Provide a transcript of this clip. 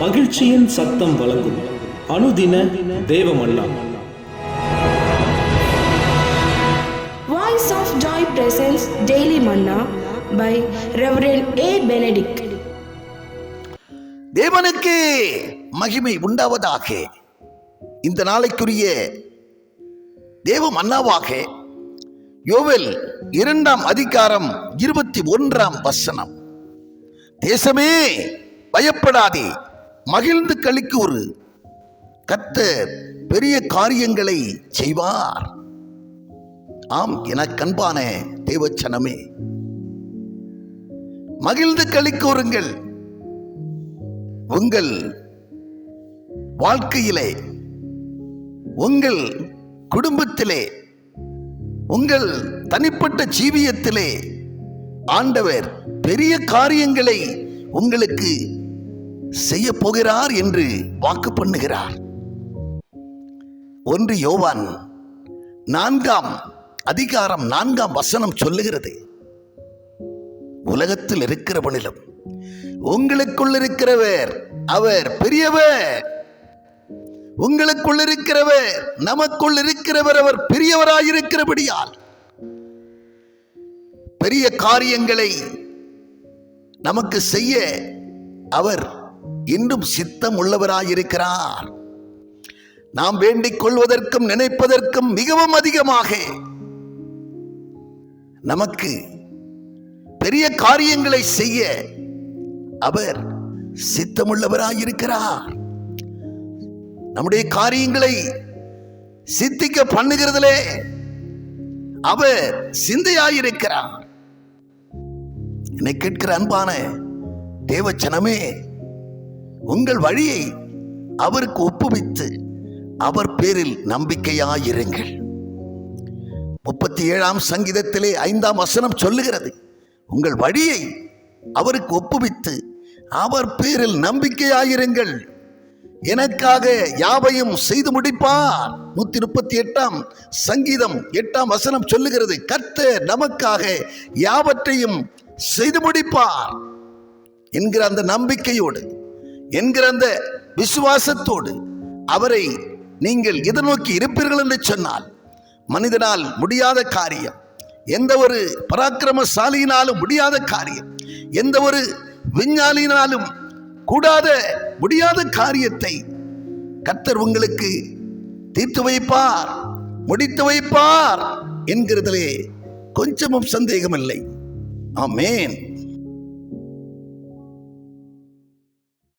மகிழ்ச்சியின் சத்தம் வழங்கும். அனுதின தேவமல்லா Voice of Joy presents Daily Manna by Reverend A. Benedict. தேவனுக்கு மகிமை உண்டாவதாக. இந்த நாளைக்குரிய தேவ மன்னாவாக யோவேல் இரண்டாம் அதிகாரம் இருபத்தி ஒன்றாம் வசனம். தேசமே பயப்படாதே. மகிழ்ந்து கழிக்கூறு கத்தர் பெரிய காரியங்களை செய்வார். ஆம் எனக்கன்பான தேவச்சனமே. மகிழ்ந்து கழிக்கூறுங்கள் உங்கள் வாழ்க்கையிலே உங்கள் குடும்பத்திலே உங்கள் தனிப்பட்ட ஜீவியத்திலே ஆண்டவர் பெரிய காரியங்களை உங்களுக்கு செய்ய போகிறார் என்று வாக்கு பண்ணுகிறார். ஒன்று யோவான் நான்காம் அதிகாரம் நான்காம் வசனம் சொல்லுகிறது. உலகத்தில் இருக்கிறவனிலும் உங்களுக்குள் இருக்கிறவர் அவர் பெரியவர். உங்களுக்குள் இருக்கிறவர் நமக்குள் இருக்கிறவர் அவர் பெரியவராயிருக்கிறபடியால் பெரிய காரியங்களை நமக்கு செய்ய அவர் இன்னும் சித்தம் உள்ளவராயிருக்கிறார் நாம் வேண்டிக் கொள்வதற்கும் நினைப்பதற்கும் மிகவும் அதிகமாக நமக்கு பெரிய காரியங்களை செய்ய அவர் சித்தமுள்ளவராயிருக்கிறார். நம்முடைய காரியங்களை சித்திக்க பண்ணுகிறதிலே அவர் சிந்தையாயிருக்கிறார். என்னை கேட்கிற அன்பான தேவச்சனமே உங்கள் வழியை அவருக்கு ஒப்புவித்து அவர் பேரில் நம்பிக்கையாயிருங்கள். முப்பத்தி ஏழாம் சங்கீதத்திலே ஐந்தாம் வசனம் சொல்லுகிறது. உங்கள் வழியை அவருக்கு ஒப்புவித்து அவர் பேரில் நம்பிக்கையாயிருங்கள். எனக்காக யாவையும் செய்து முடிப்பார். நூத்தி முப்பத்தி எட்டாம் சங்கீதம் எட்டாம் வசனம் சொல்லுகிறது. கர்த்தர் நமக்காக யாவற்றையும் செய்து முடிப்பார் என்கிற அந்த நம்பிக்கையோடு என்கிற அந்த விசுவாசத்தோடு அவரை நீங்கள் எதிர்நோக்கி இருப்பீர்கள் என்று சொன்னால் மனிதனால் முடியாத காரியம் எந்த ஒரு பராக்கிரமசாலியினாலும் முடியாத காரியம் எந்த ஒரு விஞ்ஞானியினாலும் கூடாத முடியாத காரியத்தை கர்த்தர் உங்களுக்கு தீர்த்து வைப்பார் முடித்து வைப்பார் என்கிறதிலே கொஞ்சமும் சந்தேகமில்லை. ஆமேன்.